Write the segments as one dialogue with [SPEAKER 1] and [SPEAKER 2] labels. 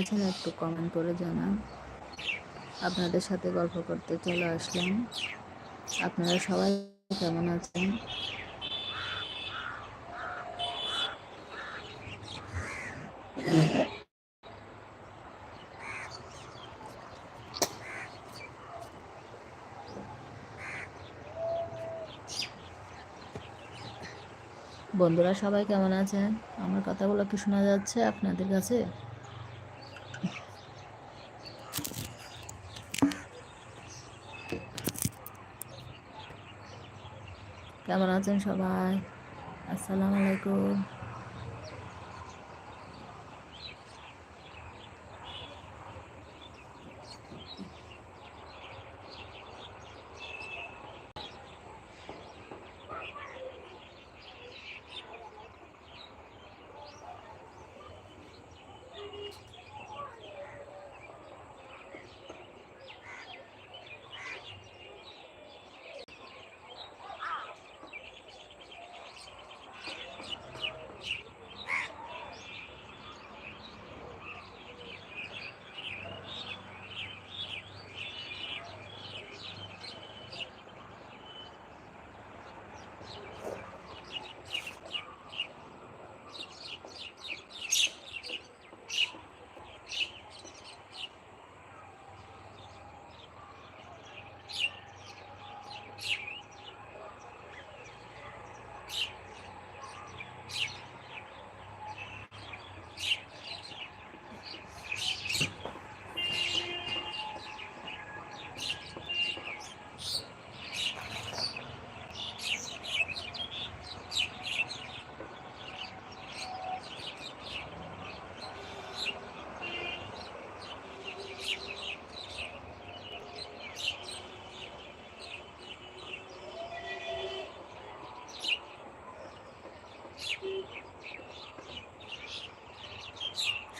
[SPEAKER 1] আছেন একটু কমেন্ট করে জানান। আপনাদের সাথে গল্প করতে চলে আসলাম। আপনারা সবাই কেমন আছেন? বন্ধুরা সবাই কেমন আছেন? আমার কথাগুলো কি শোনা যাচ্ছে আপনাদের কাছে? কেমন আছেন সবাই? আসসালামু আলাইকুম।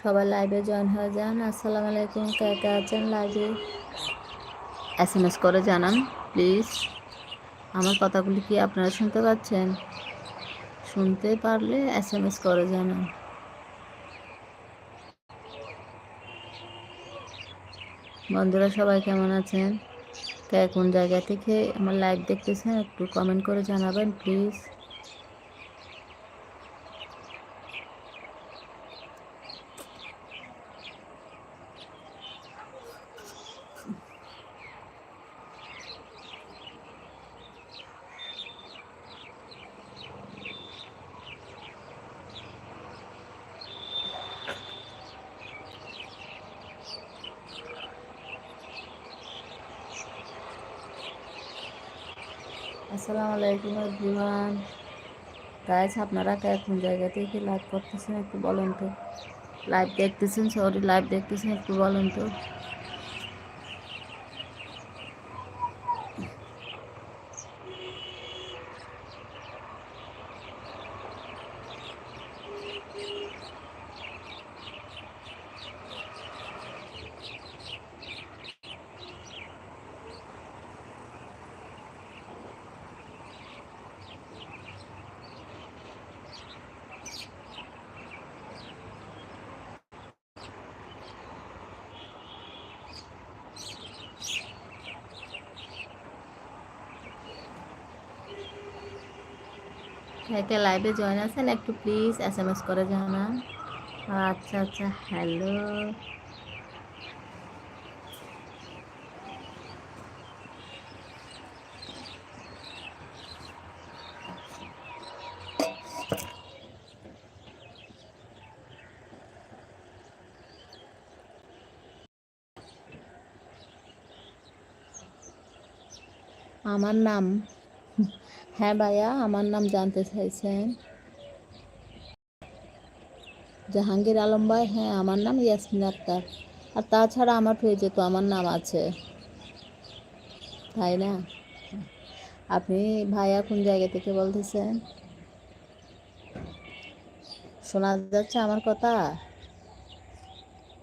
[SPEAKER 1] সবাই লাইভে জয়েন হয়ে যান। আসসালামু আলাইকুম কে কে আছেন লাইভে এস এম এস করে জানান প্লিজ আমার কথাগুলি কি আপনারা শুনতে পাচ্ছেন? শুনতে পারলে এস এম এস করে জানান। বন্ধুরা, সবাই কেমন আছেন? কে কোন জায়গা থেকে আমার লাইভ দেখতেছেন, একটু কমেন্ট করে জানাবেন প্লিজ আসসালামু আলাইকুম এভরিওয়ান। গাইজ আপনারা কোন জায়গা থেকে লাইভ করতেছেন একটু বলেন তো? লাইভ দেখতেছেন সরি লাইভ দেখতেছেন, একটু বলেন তো? কে লাইভে জয়েন আছেন, একটু প্লিজ এস এম এস করে জানান। আচ্ছা আচ্ছা হ্যালো আমার নাম হ্যাঁ ভাইয়া, আমার নাম জানতে চাইছেন। জাহাঙ্গীর আলম ভাই হ্যাঁ আমার নাম ইয়াসমিন আক্তার। আর তাছাড়া আমার পেজে তো আমার নাম আছে। তাই না? আপনি ভাইয়া কোন জায়গা থেকে বলতেছেন? শোনা যাচ্ছে আমার কথা?